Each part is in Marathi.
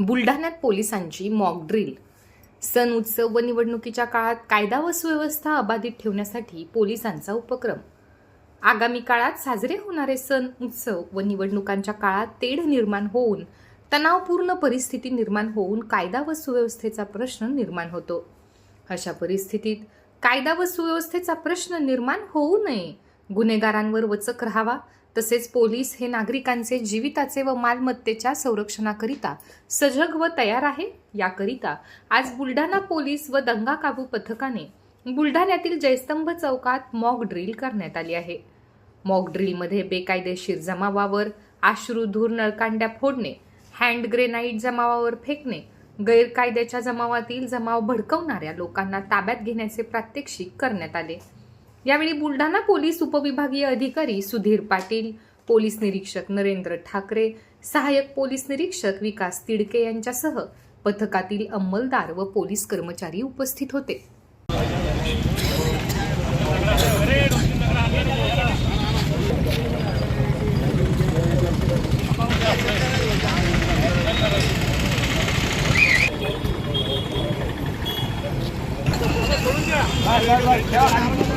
बुलढाण्यात पोलिसांची मॉक ड्रिल सण उत्सव व निवडणुकीच्या काळात कायदा व सुव्यवस्था अबाधित ठेवण्यासाठी पोलिसांचा उपक्रम. आगामी काळात साजरे होणारे सण उत्सव व निवडणुकांच्या काळात तेढ निर्माण होऊन तणावपूर्ण परिस्थिती निर्माण होऊन कायदा व सुव्यवस्थेचा प्रश्न निर्माण होतो. अशा परिस्थितीत कायदा व सुव्यवस्थेचा प्रश्न निर्माण होऊ नये गुन्हेगारांवर वचक राहावा. तसेच पोलीस हे नागरिकांचे जीविताचे व मालमत्तेच्या संरक्षणाकरिता सजग व तयार आहे याकरिता आज बुलढाणा पोलीस व दंगा काबू पथकाने बुलढाण्यातील जयस्तंभ चौकात मॉक ड्रिल करण्यात आली आहे. मॉक ड्रिलमध्ये बेकायदेशीर जमावावर आश्रुधूर नळकांड्या फोडणे हँड ग्रेनाईट जमावावर फेकणे गैरकायद्याच्या जमावातील जमाव भडकवणाऱ्या लोकांना ताब्यात घेण्याचे प्रात्यक्षिक करण्यात आले. यावेळी बुलढाणा पोलीस उपविभागीय अधिकारी सुधीर पाटील पोलीस निरीक्षक नरेंद्र ठाकरे सहाय्यक पोलीस निरीक्षक विकास तिडके यांच्यासह पथकातील अंमलदार व पोलीस कर्मचारी उपस्थित होते.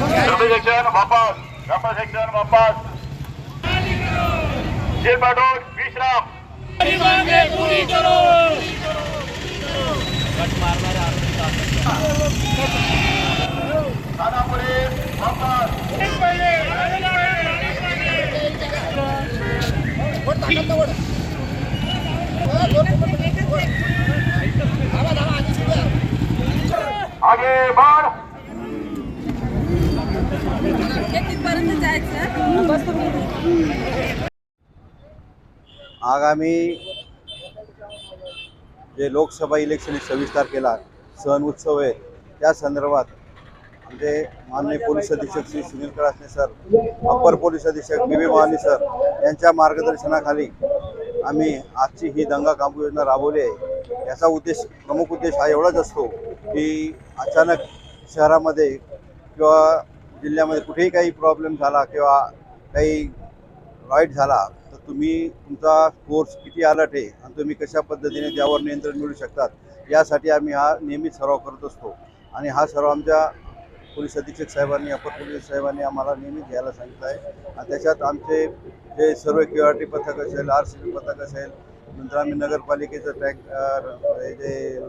सेक्शन वापस व्यापार सेक्शन वापस. जेल पाठोड विश्राम. थाना पुलिस वापस. आगे बढ़ आगामी जे लोकसभा इलेक्शन सव्वीस तारखेला सण उत्सव आहे त्या संदर्भात आमचे माननीय पोलीस अधीक्षक Shri Sunil Kalasne sir upper police अधीक्षक बी बी महानी सर यांच्या मार्गदर्शनाखाली आम्ही आजची ही दंगा काबू योजना राबवली आहे. याचा उद्देश प्रमुख उद्देश हा एवढाच असतो की अचानक शहरामध्ये किंवा जिल्ह्यामध्ये कुठेही काही प्रॉब्लेम झाला किंवा काही राईट झाला तर तुम्ही तुमचा कोर्स किती अलर्ट आहे आणि तुम्ही कशा पद्धतीने त्यावर नियंत्रण मिळू शकतात यासाठी आम्ही हा नेहमीच सराव करत असतो. आणि हा सराव आमच्या पोलीस अधीक्षक साहेबांनी अपर पोलीस साहेबांनी आम्हाला नेहमीच घ्यायला सांगितलं आहे. आणि त्याच्यात आमचे जे सर्व क्यू आर टी पथक असेल आर सी बी पथक असेल नंतर आम्ही नगरपालिकेचं टँक हे जे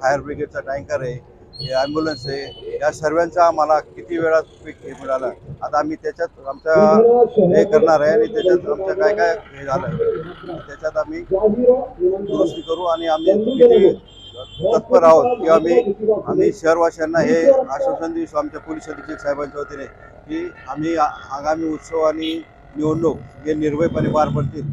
फायर ब्रिगेडचा टँकर आहे ॲम्ब्युलन्स आहे. या सर्वांचा आम्हाला किती वेळात पीक हे मिळालं. आता आम्ही त्याच्यात आमच्या हे करणार आहे आणि त्याच्यात आमचं काय काय हे झालं त्याच्यात आम्ही दुरुस्ती करू आणि आम्ही किती तत्पर आहोत की आम्ही आम्ही शहरवाशांना हे आश्वासन देऊ आमच्या पोलीस अधीक्षक साहेबांच्या वतीने की आम्ही आगामी उत्सव आणि निवडणूक हे निर्भयपणे पार पडतील.